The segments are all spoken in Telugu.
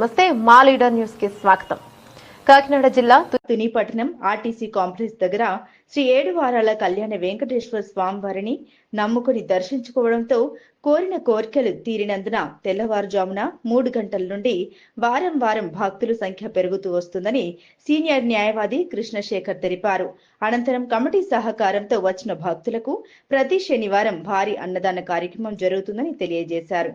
నమస్తే మా లీడర్ న్యూస్కి స్వాగతం. కాకినాడ జిల్లా తుని పట్టణం ఆర్టీసీ కాంప్లెక్స్ దగ్గర శ్రీ ఏడు వారాల కళ్యాణ వెంకటేశ్వర స్వామివారిని నమ్ముకుని దర్శించుకోవడంతో కోరిన కోరికలు తీరినందున తెల్లవారుజామున మూడు గంటల నుండి వారం వారం భక్తుల సంఖ్య పెరుగుతూ వస్తుందని సీనియర్ న్యాయవాది కృష్ణశేఖర్ తెలిపారు. అనంతరం కమిటీ సహకారంతో వచ్చిన భక్తులకు ప్రతి శనివారం భారీ అన్నదాన కార్యక్రమం జరుగుతుందని తెలియజేశారు.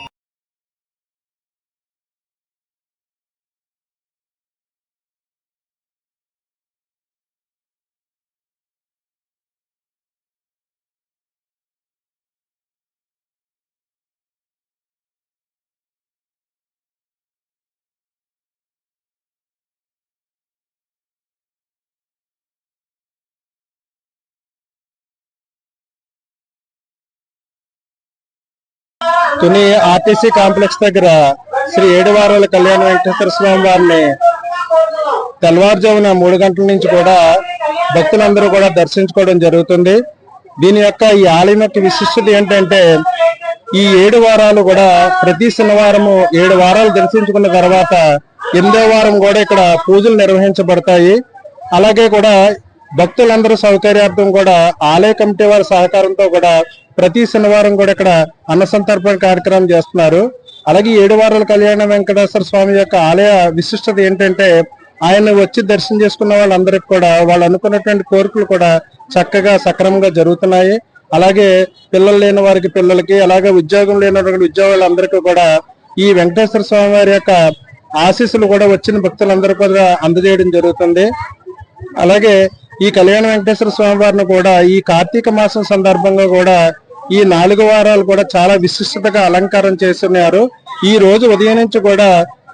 తుని ఆర్టీసీ కాంప్లెక్స్ దగ్గర శ్రీ ఏడువారాల కళ్యాణ వెంకటేశ్వర స్వామి వారిని తెల్లవారుజామున మూడు గంటల నుంచి కూడా భక్తులందరూ కూడా దర్శించుకోవడం జరుగుతుంది. దీని యొక్క ఈ ఆలయం యొక్క విశిష్టత ఏంటంటే ఈ ఏడు వారాలు కూడా ప్రతి శనివారము ఏడు వారాలు దర్శించుకున్న తర్వాత ఎనిమిదో వారం కూడా ఇక్కడ పూజలు నిర్వహించబడతాయి. అలాగే కూడా భక్తులందరూ సౌకర్యార్థం కూడా ఆలయ కమిటీ వారి సహకారంతో కూడా ప్రతి శనివారం కూడా ఇక్కడ అన్న సంతర్పణ కార్యక్రమం చేస్తున్నారు. అలాగే ఏడు వారాల కళ్యాణ వెంకటేశ్వర స్వామి యొక్క ఆలయ విశిష్టత ఏంటంటే ఆయన వచ్చి దర్శనం చేసుకున్న వాళ్ళందరికీ కూడా వాళ్ళు అనుకున్నటువంటి కోరికలు కూడా చక్కగా సక్రమంగా జరుగుతున్నాయి. అలాగే పిల్లలు లేని వారికి పిల్లలకి అలాగే ఉద్యోగం లేనటువంటి ఉద్యోగులందరికీ కూడా ఈ వెంకటేశ్వర స్వామి వారి యొక్క ఆశీస్సులు కూడా వచ్చిన భక్తులందరూ కూడా అందజేయడం జరుగుతుంది. అలాగే ఈ కళ్యాణ వెంకటేశ్వర స్వామి వారిని కూడా ఈ కార్తీక మాసం సందర్భంగా కూడా ఈ నాలుగు వారాలు కూడా చాలా విశిష్టతగా అలంకారం చేస్తున్నారు. ఈ రోజు ఉదయం నుంచి కూడా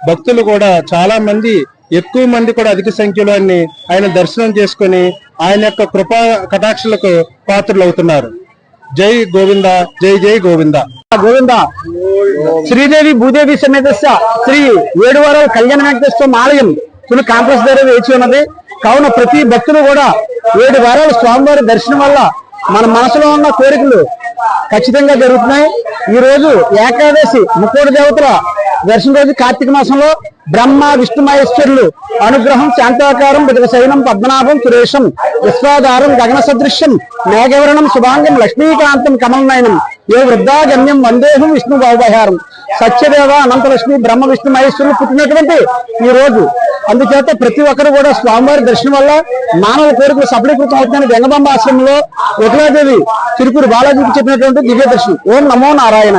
భక్తులు కూడా చాలా మంది ఎక్కువ మంది కూడా అధిక సంఖ్యలో అన్ని ఆయన దర్శనం చేసుకుని ఆయన యొక్క కృపా కటాక్షలకు పాత్రలు అవుతున్నారు జై గోవింద జై జై గోవింద. గోవింద. శ్రీదేవి భూదేవి సమేత శ్రీ ఏడు వారాల కళ్యాణ వెంకటేశ్వర స్వామి ఆలయం. తుని కాంప్లెక్స్ దగ్గర వేచి ఉన్నది. కావున ప్రతి భక్తులు కూడా ఏడు వారాలు స్వామివారి దర్శనం వల్ల మన మనసులో ఉన్న కోరికలు ఖచ్చితంగా జరుగుతున్నాయి. ఈ రోజు ఏకాదశి ముక్కోటి దేవతల దర్శనం రోజు కార్తీక మాసంలో బ్రహ్మ విష్ణు మహేశ్వరులు అనుగ్రహం శాంతాకారం శయనం పద్మనాభం సురేషం విశ్వాధారం గగన సదృశ్యం మేఘవరణం శుభాంగం లక్ష్మీకాంతం కమలనయనం ఏ వృద్ధాగమ్యం వందేహం విష్ణు బాహుబహారం సత్యదేవ అనంతలక్ష్మి బ్రహ్మ విష్ణు మహేశ్వరులు పుట్టినటువంటి ఈ రోజు అందుచేత ప్రతి ఒక్కరు కూడా స్వామివారి దర్శనం వల్ల మానవ కోరికలు సఫలీకృతం అవుతుందని వెంగబాంబ ఆశ్రమంలో ఒకలాదేవి తిరుపూరు బాలాజీకి చెప్పినటువంటి దివ్య దర్శనం. ఓం నమో నారాయణ